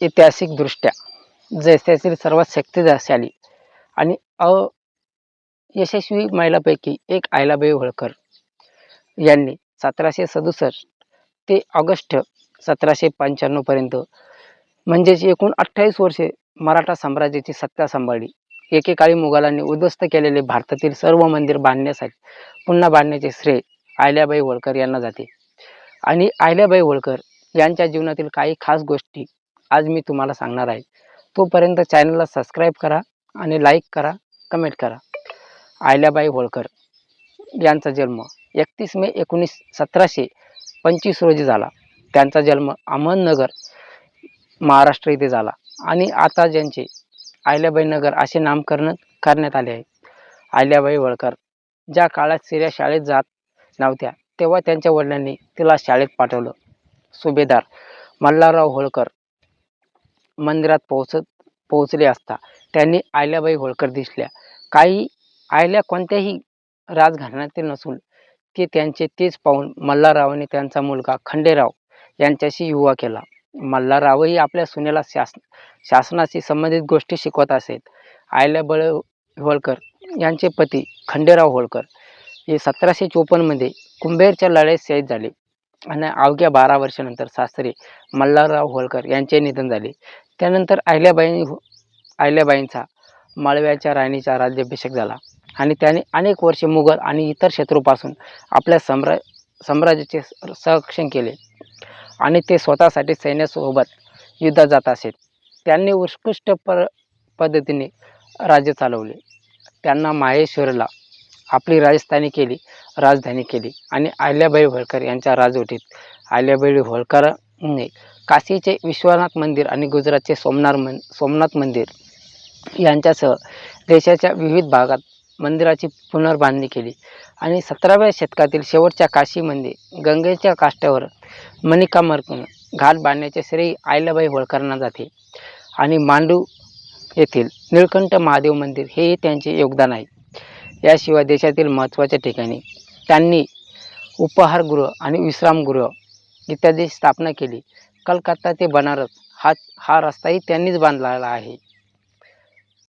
ऐतिहासिकदृष्ट्या जैस्यातील सर्वात शक्तिशाली आणि अयशस्वी महिलापैकी एक अहिल्याबाई होळकर यांनी सतराशे सदुसष्ट ते ऑगस्ट सतराशे पंच्याण्णवपर्यंत म्हणजेच एकूण अठ्ठावीस वर्षे मराठा साम्राज्याची सत्ता सांभाळली. एकेकाळी मुघलांनी उद्ध्वस्त केलेले भारतातील सर्व मंदिर बांधण्यासाठी पुन्हा बांधण्याचे श्रेय अहिल्याबाई होळकर यांना जाते. आणि अहिल्याबाई होळकर यांच्या जीवनातील काही खास गोष्टी आज मी तुम्हाला सांगणार आहे. तोपर्यंत चॅनलला सबस्क्राईब करा आणि लाईक करा कमेंट करा. अहिल्याबाई होळकर यांचा जन्म एकतीस मे एकोणीस सतराशे पंचवीस रोजी झाला. त्यांचा जन्म अहमदनगर महाराष्ट्र येथे झाला. आणि आता ज्यांचे अहिल्याबाई नगर असे नामकरण करण्यात आले आहे. अहिल्याबाई होळकर ज्या काळात स्त्रिया शाळेत जात नव्हत्या तेव्हा त्यांच्या वडिलांनी तिला शाळेत पाठवलं. सुभेदार मल्हारराव होळकर मंदिरात पोहोचत पोहोचले असता त्यांनी अहिल्याबाई होळकर दिसल्या. काही आयल्या कोणत्याही राजघराण्यातील नसून ते त्यांचे तेच पाहून मल्हाररावाने त्यांचा मुलगा खंडेराव यांच्याशी युवा केला. मल्हाररावही आपल्या सुनेला शास शासनाशी संबंधित गोष्टी शिकवत असेत आयल्याबळ होळकर यांचे पती खंडेराव होळकर हे सतराशे चोपन्नमध्ये कुंभेरच्या लढाईत शहीद झाले. आणि अवघ्या बारा वर्षानंतर सासरे मल्हारराव होळकर यांचे निधन झाले. त्यानंतर अहिल्याबाई हो, अहिल्याबाईंचा माळव्याच्या राणीचा राज्याभिषेक झाला. आणि त्याने अनेक वर्षे मुघल आणि इतर शत्रूपासून आपल्या सम्रा साम्राज्याचे संरक्षण केले. आणि ते स्वतःसाठी सैन्यासोबत युद्धात जात असेत त्यांनी उत्कृष्ट पर पद्धतीने राज्य चालवले. त्यांना माहेश्वरला आपली राजस्थानी केली राजधानी केली. आणि अहिल्याबाई होळकर यांच्या राजवटीत अहिल्याबाई होळकरने काशीचे विश्वनाथ मंदिर आणि गुजरातचे सोमनाथ मन सोमनाथ मंदिर यांच्यासह देशाच्या विविध भागात मंदिराची पुनर्बांधणी केली. आणि सतराव्या शतकातील शेवटच्या काशीमध्ये गंगेच्या काष्टावर मणिकामर्कन घाट बांधण्याचे श्रेय अहिल्याबाई होळकरांना जाते. आणि मांडू येथील निळकंठ महादेव मंदिर हेही त्यांचे योगदान आहे. याशिवाय देशातील महत्त्वाच्या ठिकाणी त्यांनी उपहारगृह आणि विश्रामगृह इत्यादी स्थापना केली. कलकत्ता ते बनारस हा हा रस्ताही त्यांनीच बांधलेला आहे.